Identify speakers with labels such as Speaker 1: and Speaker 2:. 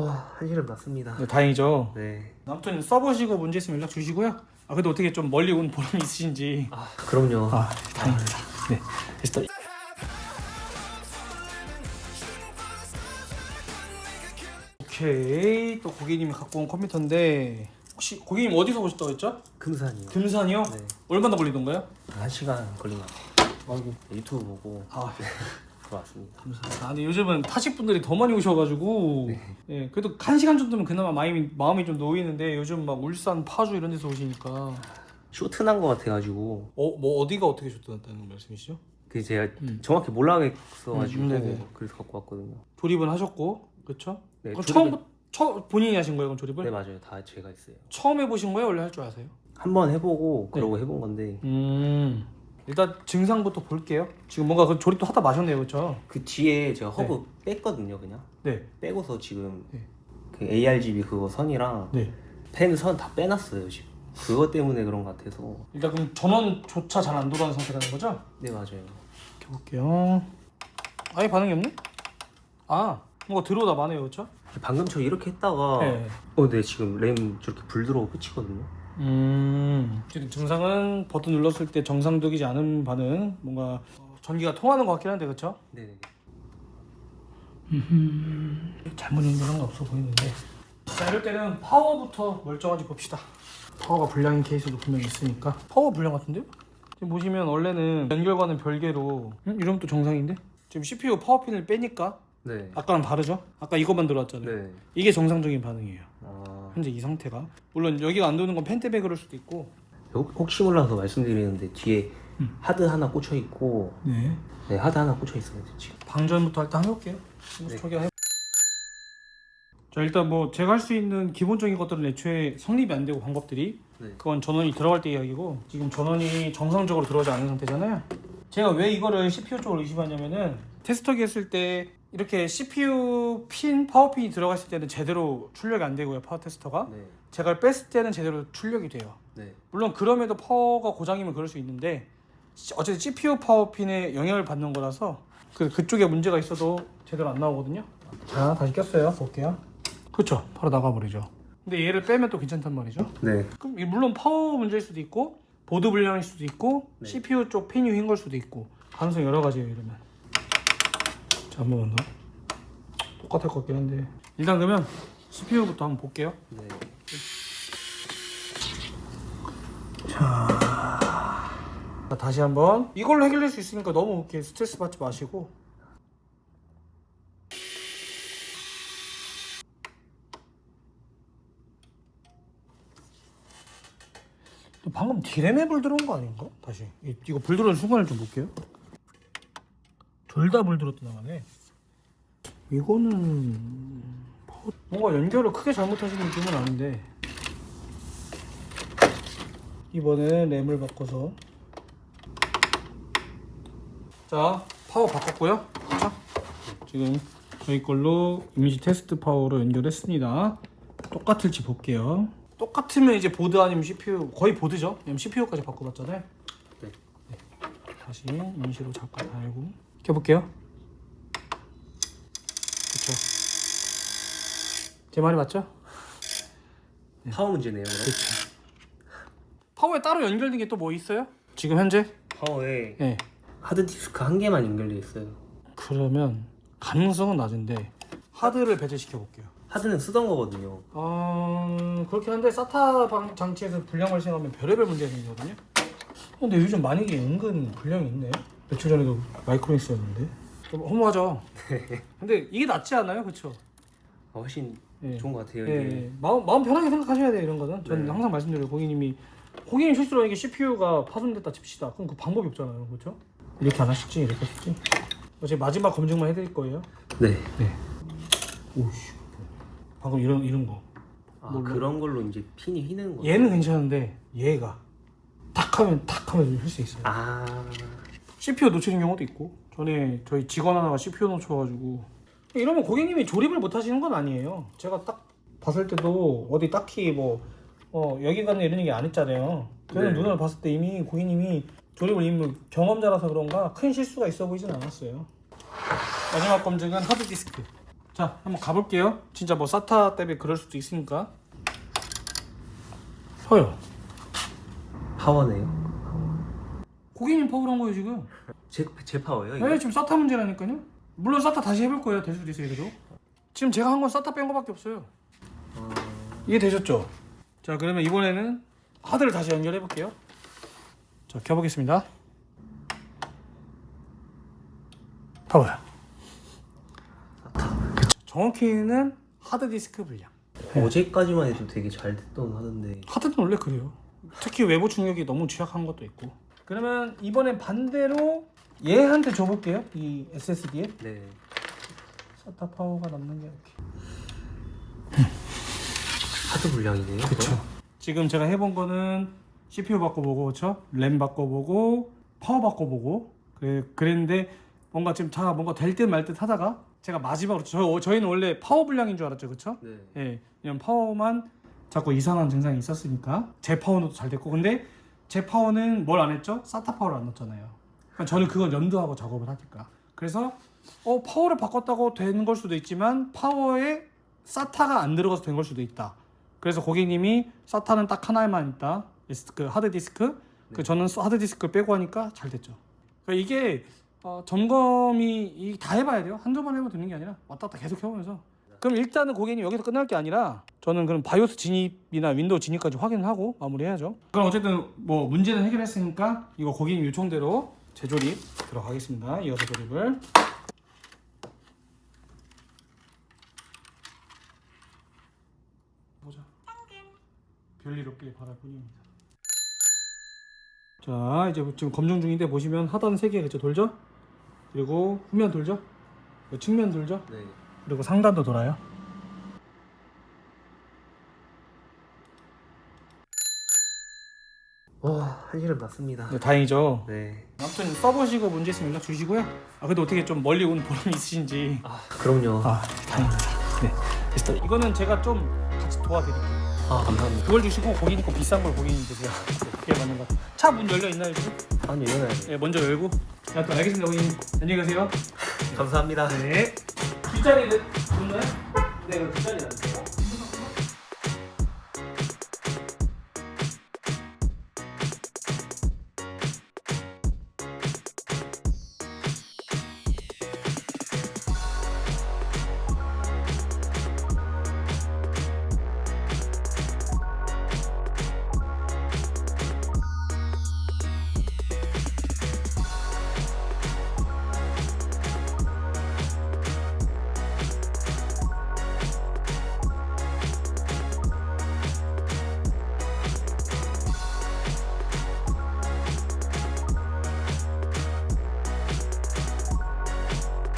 Speaker 1: 와 한 시름 났습니다.
Speaker 2: 네, 다행이죠.
Speaker 1: 네.
Speaker 2: 아무튼 써보시고 문제 있으면 연락 주시고요. 아 그래도 어떻게 좀 멀리 온 보람이 있으신지.
Speaker 1: 아 그럼요.
Speaker 2: 아 다행입니다. 네. 일단 오케이 또 고객님이 갖고 온 컴퓨터인데 혹시 고객님 어디서 오셨다고 했죠?
Speaker 1: 금산이요.
Speaker 2: 금산이요?
Speaker 1: 네.
Speaker 2: 얼마나 걸리던가요?
Speaker 1: 한 시간 걸린 것 같아요.
Speaker 2: 아이고
Speaker 1: 유튜브 보고
Speaker 2: 아
Speaker 1: 들어왔습니다.
Speaker 2: 감사합니다. 아, 근데 요즘은 타식 분들이 더 많이 오셔가지고 예 그래도 한 시간 정도면 그나마 마음이 마음이 좀 놓이는데 요즘 막 울산 파주 이런 데서 오시니까
Speaker 1: 쇼트 난 것 같아가지고
Speaker 2: 어뭐 어디가 어떻게 좋다는 말씀이시죠?
Speaker 1: 그 제가
Speaker 2: 음.
Speaker 1: 정확히 몰라겠어가지고
Speaker 2: 음, 네네.
Speaker 1: 그래서 갖고 왔거든요.
Speaker 2: 조립은 하셨고 그렇죠?
Speaker 1: 네.
Speaker 2: 그럼
Speaker 1: 조립은-
Speaker 2: 처음 처 본인이 하신 거예요 그럼 조립을?
Speaker 1: 네 맞아요. 다 제가 했어요.
Speaker 2: 처음 해보신 거예요? 원래 할 줄 아세요?
Speaker 1: 한번 해보고
Speaker 2: 네.
Speaker 1: 그러고 해본 건데
Speaker 2: 음 일단 증상부터 볼게요. 지금 뭔가 그 조립도 하다 마셨네요, 그렇죠?
Speaker 1: 그 뒤에 제가 허브 뺐거든요. 그냥
Speaker 2: 네,
Speaker 1: 빼고서 지금
Speaker 2: 네.
Speaker 1: 그 ARGB 그거 선이랑
Speaker 2: 네.
Speaker 1: 펜 선 다 빼놨어요 지금. 그것 때문에 그런 것 같아서.
Speaker 2: 일단 그럼 전원조차 잘 안 돌아가는 상태라는 거죠?
Speaker 1: 네 맞아요.
Speaker 2: 이렇게 볼게요. 아예 반응이 없네? 아 뭔가 들어오다 마네요, 그렇죠?
Speaker 1: 방금 저 이렇게 했다가
Speaker 2: 네.
Speaker 1: 어, 네 지금 램 저렇게 불 들어오고 끝이거든요.
Speaker 2: 음. 지금 증상은 버튼 눌렀을 때 정상적이지 않은 반응, 뭔가 어, 전기가 통하는 것 같긴 한데, 그렇죠?
Speaker 1: 네네.
Speaker 2: 잘못 연결한 거 없어 보이는데. 자, 이럴 때는 파워부터 멀쩡한지 봅시다. 파워가 불량인 케이스도 분명히 있으니까. 파워 불량 같은데요? 지금 보시면 원래는 연결과는 별개로 음? 이러면 또 정상인데? 지금 CPU 파워핀을 빼니까
Speaker 1: 네.
Speaker 2: 아까랑 다르죠? 아까 이것만 들어왔잖아요.
Speaker 1: 네.
Speaker 2: 이게 정상적인 반응이에요.
Speaker 1: 아,
Speaker 2: 현재 이 상태가. 물론 여기가 안 도는 건펜 때문에 그럴 수도 있고.
Speaker 1: 혹- 혹시 몰라서 말씀드리는데 뒤에
Speaker 2: 음.
Speaker 1: 하드 하나 꽂혀 있고
Speaker 2: 네.
Speaker 1: 네 하드 하나 꽂혀 있어요 지금.
Speaker 2: 방전부터 일단 해볼게요.
Speaker 1: 네.
Speaker 2: 초기화 해. 자 일단 뭐 제가 할 수 있는 기본적인 것들은 애초에 성립이 안 되고 방법들이
Speaker 1: 네.
Speaker 2: 그건 전원이 들어갈 때 이야기고 지금 전원이 정상적으로 들어가지 않은 상태잖아요. 제가 왜 이거를 CPU 쪽으로 의심하냐면은 테스터기 했을 때 이렇게 CPU 핀 파워핀이 들어갔을 때는 제대로 출력이 안 되고요 파워 테스터가
Speaker 1: 네.
Speaker 2: 제가 뺐을 때는 제대로 출력이 돼요.
Speaker 1: 네.
Speaker 2: 물론 그럼에도 파워가 고장이면 그럴 수 있는데 어쨌든 CPU 파워핀에 영향을 받는 거라서 그 그쪽에 문제가 있어도 제대로 안 나오거든요. 자 다시 꼈어요. 볼게요. 그렇죠. 바로 나가버리죠. 근데 얘를 빼면 또 괜찮단 말이죠.
Speaker 1: 네.
Speaker 2: 그럼 이 물론 파워 문제일 수도 있고 보드 불량일 수도 있고
Speaker 1: 네.
Speaker 2: CPU 쪽 핀이 휜 걸 수도 있고 가능성 여러 가지예요 이러면. 자 한 번만 더. 똑같을 것 같긴 한데 일단 그러면 CPU부터 한번 볼게요.
Speaker 1: 네.
Speaker 2: 자, 다시 한번 이걸로 해결될 수 있으니까 너무 이렇게 스트레스 받지 마시고 또 방금 디램에 불 들어온 거 아닌가? 다시 이- 이거 불 들어온 순간을 좀 볼게요 둘다불 들었다 나가네 이거는 뭐- 뭔가 연결을 크게 잘못하신 느낌은 아닌데. 이번엔 램을 바꿔서. 자 파워 바꿨고요. 자 지금 저희 걸로 임시 테스트 파워로 연결했습니다. 똑같을지 볼게요. 똑같으면 이제 보드 아니면 CPU 거의 보드죠? 왜냐면 CPU까지 바꿔봤잖아요.
Speaker 1: 네.
Speaker 2: 네. 다시 임시로 잠깐 달고 켜볼게요 그쵸 제 말이 맞죠?
Speaker 1: 파워 문제네요. 그럼.
Speaker 2: 그쵸 파워에 따로 연결된 게 또 뭐 있어요? 지금 현재?
Speaker 1: 파워에
Speaker 2: 네
Speaker 1: 하드 디스크 한 개만 연결돼 있어요.
Speaker 2: 그러면 가능성은 낮은데 하드를 배제시켜 볼게요.
Speaker 1: 하드는 쓰던 거거든요.
Speaker 2: 어 그렇긴 한데 사타 방 장치에서 불량 발생하면 별의별 문제가 생기거든요. 근데 요즘 만약에 은근 불량이 있네. 며칠 전에도 마이크로닉스였는데 좀 허무하죠. 근데 이게 낫지 않아요, 그렇죠?
Speaker 1: 아, 훨씬
Speaker 2: 예.
Speaker 1: 좋은 것 같아요.
Speaker 2: 예,
Speaker 1: 이게.
Speaker 2: 예. 마음 마음 편하게 생각하셔야 돼요 이런 거는. 저는
Speaker 1: 네.
Speaker 2: 항상 말씀드려요 고객님이 고객님 실수로 이게 CPU가 파손됐다 칩시다. 그럼 그 방법이 없잖아요, 그렇죠? 이렇게 안 하실지 이렇게 하실지. 어제 마지막 검증만 해드릴 거예요.
Speaker 1: 네.
Speaker 2: 오씨. 방금 이런 이런 거.
Speaker 1: 아,
Speaker 2: 뭘로?
Speaker 1: 그런 걸로 이제 핀이 휘는 거.
Speaker 2: 얘는 괜찮은데 얘가 탁 하면 탁 하면 할 수 있어요.
Speaker 1: 아.
Speaker 2: CPU 놓치는 경우도 있고 전에 저희 직원 하나가 CPU 놓쳐가지고 이러면 고객님이 조립을 못 하시는 건 아니에요. 제가 딱 봤을 때도 어디 딱히 뭐 어, 여기 가는 이런 얘기 안 했잖아요. 저는
Speaker 1: 네.
Speaker 2: 눈으로 봤을 때 이미 고객님이 조립을 이미 경험자라서 그런가 큰 실수가 있어 보이진 않았어요. 마지막 검증은 하드디스크. 자 한번 가볼게요 진짜 뭐 사타 때문에 그럴 수도 있으니까 서요
Speaker 1: 파워네요.
Speaker 2: 고객님 파울한 거예요 지금?
Speaker 1: 제, 제 파워예요? 이거?
Speaker 2: 네 지금 사타 문제라니까요. 물론 사타 다시 해볼 거예요 될 수도 있어요 그래도. 지금 제가 한 건 사타 뺀 거밖에 없어요.
Speaker 1: 어,
Speaker 2: 이해 되셨죠? 자 그러면 이번에는 하드를 다시 연결해 볼게요. 자 켜보겠습니다. 봐봐요 그쵸. 정확히는 하드 디스크 분량.
Speaker 1: 어제까지만 해도 되게 잘 됐던 하던데.
Speaker 2: 하드는 원래 그래요 특히 외부 충격이 너무 취약한 것도 있고 그러면 이번엔 반대로 얘한테 줘볼게요 이 SSD에
Speaker 1: 네.
Speaker 2: 사타 파워가 남는 게 이렇게
Speaker 1: 하드 분량이네요.
Speaker 2: 그쵸. 지금 제가 해본 거는 CPU 바꿔보고, 그쵸? 램 바꿔보고, 파워 바꿔보고, 그래, 그랬는데 뭔가 지금 다 뭔가 될 듯 말 듯 하다가 제가 마지막으로 저, 저희는 원래 파워 분량인 줄 알았죠, 그쵸?
Speaker 1: 네.
Speaker 2: 예, 그냥 파워만 자꾸 이상한 증상이 있었으니까 제 파워는 잘 됐고, 근데 제 파워는 뭘 안 했죠? 사타 파워를 안 넣었잖아요. 그러니까 저는 그걸 연두하고 작업을 하니까. 그래서 어 파워를 바꿨다고 되는 걸 수도 있지만 파워에 사타가 안 들어가서 된 걸 수도 있다. 그래서 고객님이 사타는 딱 하나만 있다. 그 하드 디스크. 그 저는 하드 디스크 빼고 하니까 잘 됐죠. 그러니까 이게 어, 점검이 이- 다 해봐야 돼요. 한두 번 해면 되는 게 아니라 왔다 갔다 계속 해보면서. 그럼 일단은 고객님 여기서 끝날 게 아니라 저는 그럼 바이오스 진입이나 윈도우 진입까지 확인을 하고 마무리해야죠. 그럼 어쨌든 뭐 문제는 해결했으니까 이거 고객님 요청대로 재조립 들어가겠습니다. 이어서 조립을. 보자. 별일 없길 바랄 뿐입니다. 자 이제 지금 검증 중인데 보시면 하단 세개 그쵸 돌죠? 그리고 후면 돌죠? 측면 돌죠?
Speaker 1: 네.
Speaker 2: 그리고 상단도 돌아요.
Speaker 1: 와, 한시름 났습니다.
Speaker 2: 네, 다행이죠.
Speaker 1: 네.
Speaker 2: 아무튼 써보시고 문제 있으면 연락 주시고요. 아 그래도 어떻게 좀 멀리 온 보람이 있으신지.
Speaker 1: 아, 그럼요. 아,
Speaker 2: 아 다행입니다. 네. 이거는 제가 좀 같이 도와드릴게요.
Speaker 1: 감사합니다.
Speaker 2: 그걸 주시고 고객님 거 비싼 걸 고객님 드세요. 그게 맞는 것 같아요. 차 문 열려 있나요 지금?
Speaker 1: 아니, 이거는
Speaker 2: 네, 먼저 열고. 자, 또 알겠습니다, 고객님. 안녕히 가세요.
Speaker 1: 감사합니다.
Speaker 2: 네. 좋나요? 네, 그 뒷자리 안